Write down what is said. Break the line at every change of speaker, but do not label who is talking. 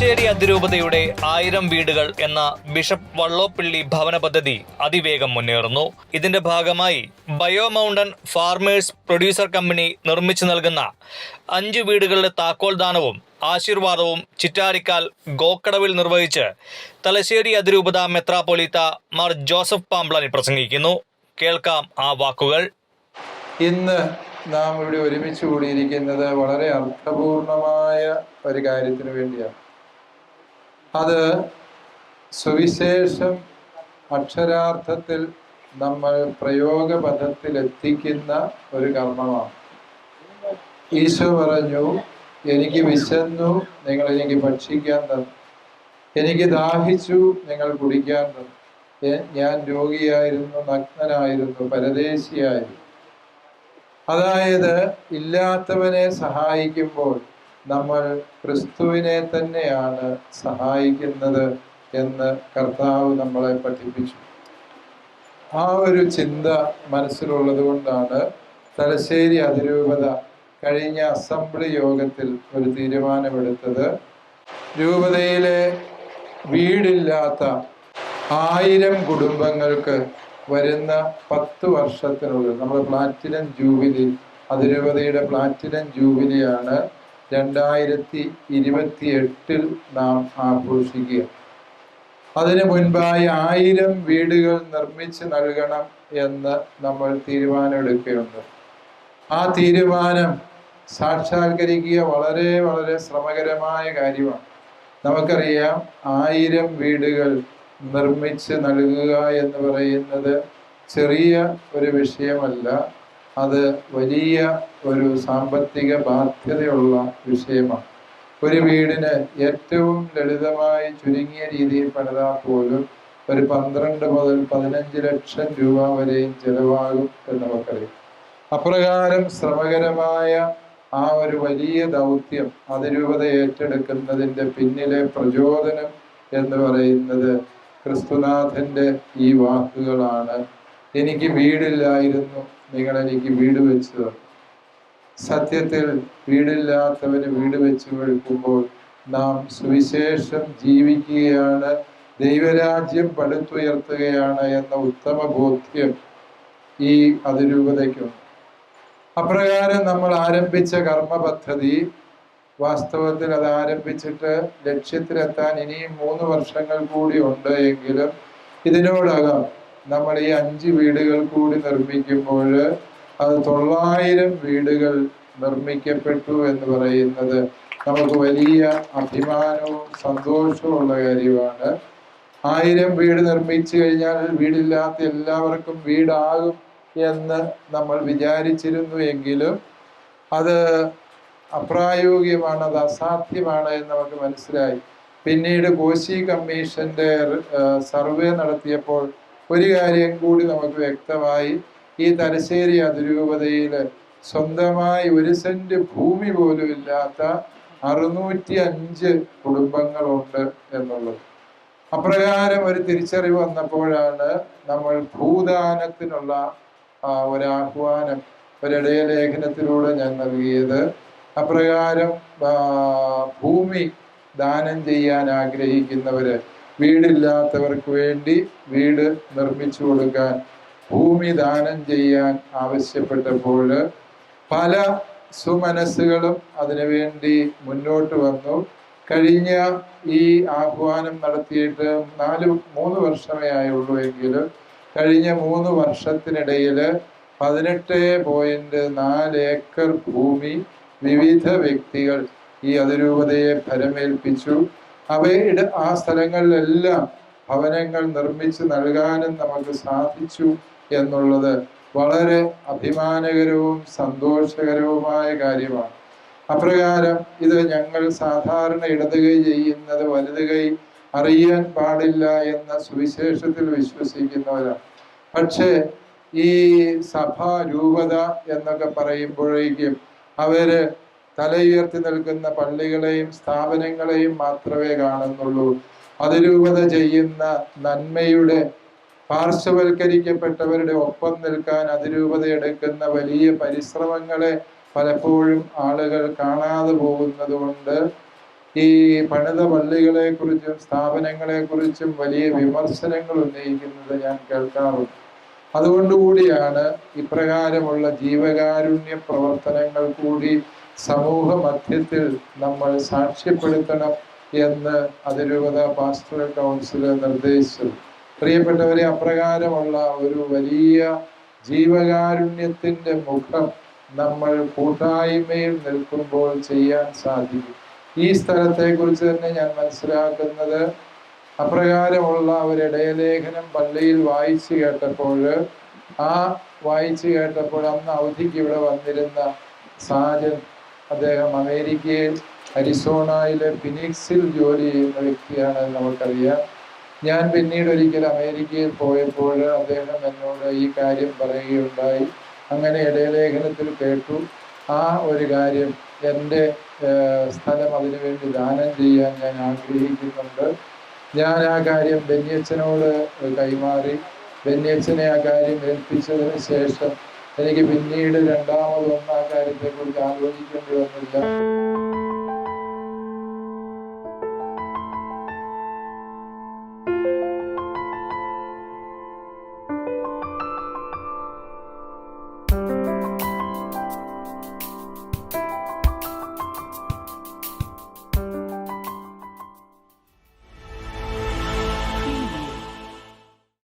തലശ്ശേരി അതിരൂപതയുടെ ആയിരം വീടുകൾ എന്ന ബിഷപ്പ് വള്ളോപ്പിള്ളി ഭവന പദ്ധതി അതിവേഗം മുന്നേറുന്നു. ഇതിന്റെ ഭാഗമായി bio mountain farmers producer company നിർമ്മിച്ചു നൽകുന്ന അഞ്ച് വീടുകളുടെ താക്കോൽ ദാനവും ആശീർവാദവും ചിറ്റാരിക്കാൽ ഗോക്കടവിൽ നിർവഹിച്ച് തലശ്ശേരി അതിരൂപത മെത്രാപ്പൊലീത്ത മാർ ജോസഫ് പാംബ്ലാനി പ്രസംഗിക്കുന്നു. കേൾക്കാം ആ വാക്കുകൾ.
ഇന്ന് നാം ഇവിടെ ഒരുമിച്ച് കൂടിയിരിക്കുന്നത് വളരെ അർത്ഥപൂർണമായ ഒരു കാര്യത്തിന് വേണ്ടിയാണ്. അത് സുവിശേഷം അക്ഷരാർത്ഥത്തിൽ നമ്മൾ പ്രയോഗപഥത്തിൽ എത്തിക്കുന്ന ഒരു കർമ്മമാണ്. ഈശോ പറഞ്ഞു എനിക്ക് വിശന്നു നിങ്ങൾ എനിക്ക് ഭക്ഷിക്കാൻ തന്നു. എനിക്ക് ദാഹിച്ചു നിങ്ങൾ കുടിക്കാൻ തന്നു. ഞാൻ രോഗിയായിരുന്നു നഗ്നനായിരുന്നു പരദേശിയായിരുന്നു. അതായത് ഇല്ലാത്തവനെ സഹായിക്കുമ്പോൾ നമ്മൾ ക്രിസ്തുവിനെ തന്നെയാണ് സഹായിക്കുന്നത് എന്ന് കർത്താവ് നമ്മളെ പഠിപ്പിച്ചു. ആ ഒരു ചിന്ത മനസ്സിലുള്ളത് കൊണ്ടാണ് തലശ്ശേരി അതിരൂപത കഴിഞ്ഞ അസംബ്ലി യോഗത്തിൽ ഒരു തീരുമാനമെടുത്തത്. രൂപതയിലെ വീടില്ലാത്ത ആയിരം കുടുംബങ്ങൾക്ക് വരുന്ന പത്ത് വർഷത്തിനുള്ളിൽ നമ്മുടെ പ്ലാറ്റിനം ജൂബിലി അതിരൂപതയുടെ പ്ലാറ്റിനം ജൂബിലിയാണ് രണ്ടായിരത്തി ഇരുപത്തി എട്ടിൽ നാം ആഘോഷിക്കുക. അതിനു മുൻപായി ആയിരം വീടുകൾ നിർമ്മിച്ച് നൽകണം എന്ന് നമ്മൾ തീരുമാനമെടുക്കുകയുണ്ട് ആ തീരുമാനം സാക്ഷാത്കരിക്കുക വളരെ വളരെ ശ്രമകരമായ കാര്യമാണ്. നമുക്കറിയാം ആയിരം വീടുകൾ നിർമ്മിച്ച് നൽകുക എന്ന് പറയുന്നത് ചെറിയ ഒരു വിഷയമല്ല. അത് വലിയ ഒരു സാമ്പത്തിക ബാധ്യതയുള്ള വിഷയമാണ്. ഒരു വീടിന് ഏറ്റവും ലളിതമായി ചുരുങ്ങിയ രീതിയിൽ പണിതാൽ പോലും ഒരു പന്ത്രണ്ട് മുതൽ പതിനഞ്ച് ലക്ഷം രൂപ വരെയും ചെലവാകും എന്ന് നമുക്കറിയാം അപ്രകാരം ശ്രമകരമായ ആ ഒരു വലിയ ദൗത്യം അതിരൂപത ഏറ്റെടുക്കുന്നതിന്റെ പിന്നിലെ പ്രചോദനം എന്ന് പറയുന്നത് ക്രിസ്തുനാഥന്റെ ഈ വാക്കുകളാണ്. എനിക്ക് വീടില്ലായിരുന്നു നിങ്ങൾ എനിക്ക് വീട് വെച്ചു. സത്യത്തിൽ വീടില്ലാത്തവന് വീട് വെച്ച് കൊടുക്കുമ്പോൾ നാം സുവിശേഷം ജീവിക്കുകയാണ് ദൈവരാജ്യം പടുത്തുയർത്തുകയാണ് എന്ന ഉത്തമ ബോധ്യം ഈ അതിരൂപതയ്ക്കുണ്ട് അപ്രകാരം നമ്മൾ ആരംഭിച്ച കർമ്മ പദ്ധതി വാസ്തവത്തിൽ അത് ആരംഭിച്ചിട്ട് ലക്ഷ്യത്തിലെത്താൻ ഇനിയും മൂന്ന് വർഷങ്ങൾ കൂടി ഉണ്ട് എങ്കിലും ഇതിനോടകം നമ്മൾ ഈ അഞ്ച് വീടുകൾ കൂടി നിർമ്മിക്കുമ്പോൾ അത് തൊള്ളായിരം വീടുകൾ നിർമ്മിക്കപ്പെട്ടു എന്ന് പറയുന്നത് നമുക്ക് വലിയ അഭിമാനവും സന്തോഷവും ഉള്ള കാര്യമാണ്. ആയിരം വീട് നിർമ്മിച്ചു കഴിഞ്ഞാൽ വീടില്ലാത്ത എല്ലാവർക്കും വീടാകും എന്ന് നമ്മൾ വിചാരിച്ചിരുന്നു എങ്കിലും അത് അപ്രായോഗികമാണ് അത് അസാധ്യമാണ് എന്ന് നമുക്ക് മനസ്സിലായി. പിന്നീട് കോശി കമ്മീഷന്റെ സർവേ നടത്തിയപ്പോൾ ഒരു കാര്യം കൂടി നമുക്ക് വ്യക്തമായി ഈ തലശ്ശേരി അതിരൂപതയിൽ സ്വന്തമായി ഒരു സെന്റ് ഭൂമി പോലും ഇല്ലാത്ത അറുന്നൂറ്റി അഞ്ച് കുടുംബങ്ങളുണ്ട് എന്നുള്ളത്. അപ്രകാരം ഒരു തിരിച്ചറിവ് വന്നപ്പോഴാണ് നമ്മൾ ഭൂദാനത്തിനുള്ള ഒരാഹ്വാനം ഒരിടയ ലേഖനത്തിലൂടെ ഞാൻ നൽകിയത്. അപ്രകാരം ഭൂമി ദാനം ചെയ്യാൻ ആഗ്രഹിക്കുന്നവര് വീടില്ലാത്തവർക്ക് വേണ്ടി വീട് നിർമ്മിച്ചു കൊടുക്കാൻ ഭൂമി ദാനം ചെയ്യാൻ ആവശ്യപ്പെട്ടപ്പോൾ പല സുമനസ്സുകളും അതിനുവേണ്ടി മുന്നോട്ട് വന്നു. കഴിഞ്ഞ ഈ ആഹ്വാനം നടത്തിയിട്ട് നാല് മൂന്ന് വർഷമേ ആയുള്ളൂ എങ്കിലും കഴിഞ്ഞ മൂന്ന് വർഷത്തിനിടയിൽ പതിനെട്ട് പോയിന്റ് നാല് ഏക്കർ ഭൂമി വിവിധ വ്യക്തികൾ ഈ അതിരൂപതയെ ഫലമേൽപ്പിച്ചു അവയുടെ ആ സ്ഥലങ്ങളിലെല്ലാം ഭവനങ്ങൾ നിർമ്മിച്ച് നൽകാനും നമുക്ക് സാധിച്ചു എന്നുള്ളത് വളരെ അഭിമാനകരവും സന്തോഷകരവുമായ കാര്യമാണ്. അപ്രകാരം ഇത് ഞങ്ങൾ സാധാരണ ഇടതുകൈ ചെയ്യുന്നത് വലതുകൈ അറിയാൻ പാടില്ല എന്ന സുവിശേഷത്തിൽ വിശ്വസിക്കുന്നവരാണ്. പക്ഷേ ഈ സഭാ രൂപത എന്നൊക്കെ പറയുമ്പോഴേക്കും അവർ തലയുയർത്തി നിൽക്കുന്ന പള്ളികളെയും സ്ഥാപനങ്ങളെയും മാത്രമേ കാണുന്നുള്ളൂ. അതിരൂപത ചെയ്യുന്ന നന്മയുടെ പാർശ്വവൽക്കരിക്കപ്പെട്ടവരുടെ ഒപ്പം നിൽക്കാൻ അതിരൂപത എടുക്കുന്ന വലിയ പരിശ്രമങ്ങളെ പലപ്പോഴും ആളുകൾ കാണാതെ പോകുന്നത് കൊണ്ട് ഈ പണിത പള്ളികളെ കുറിച്ചും സ്ഥാപനങ്ങളെ കുറിച്ചും വലിയ വിമർശനങ്ങൾ ഉന്നയിക്കുന്നത് ഞാൻ കേൾക്കാറുണ്ട്. അതുകൊണ്ടുകൂടിയാണ് ഇപ്രകാരമുള്ള ജീവകാരുണ്യ പ്രവർത്തനങ്ങൾ കൂടി സമൂഹ മധ്യത്തിൽ നമ്മൾ സാക്ഷ്യപ്പെടുത്തണം എന്ന് അതിരൂപത പാസ്റ്റർ കൗൺസിൽ നിർദ്ദേശിച്ചു. പ്രിയപ്പെട്ടവരെ അപ്രകാരമുള്ള ഒരു വലിയ ജീവകാരുണ്യത്തിന്റെ മുഖം നമ്മൾ കൂട്ടായ്മയിൽ നിൽക്കുമ്പോൾ ചെയ്യാൻ സാധിക്കും. ഈ സ്ഥലത്തെ കുറിച്ച് തന്നെ ഞാൻ മനസ്സിലാക്കുന്നത് അപ്രകാരമുള്ള ഒരു ഇടയലേഖനം പള്ളിയിൽ വായിച്ചു കേട്ടപ്പോൾ ആ വായിച്ചു കേട്ടപ്പോൾ അന്ന് അവധിക്ക് ഇവിടെ വന്നിരുന്ന സാജൻ അദ്ദേഹം അമേരിക്കയിൽ അരിസോണയിലെ ഫിനിക്സിൽ ജോലി ചെയ്യുന്ന വ്യക്തിയാണ് നമുക്കറിയാം. ഞാൻ പിന്നീട് ഒരിക്കൽ അമേരിക്കയിൽ പോയപ്പോൾ അദ്ദേഹം എന്നോട് ഈ കാര്യം പറയുകയുണ്ടായി. അങ്ങനെ ഇടയലേഖനത്തിൽ കേട്ടു ആ ഒരു കാര്യം എന്റെ സ്ഥലം അതിനുവേണ്ടി ദാനം ചെയ്യാൻ ഞാൻ ആഗ്രഹിക്കുന്നുണ്ട്. ഞാൻ ആ കാര്യം ബെന്യച്ചനോട് കൈമാറി. ബെന്യച്ചനെ ആ കാര്യം ഏൽപ്പിച്ചതിന് ശേഷം എനിക്ക് പിന്നീട് രണ്ടാമതൊന്നും ആ കാര്യത്തെക്കുറിച്ച് ആലോചിക്കേണ്ടി വന്നില്ല.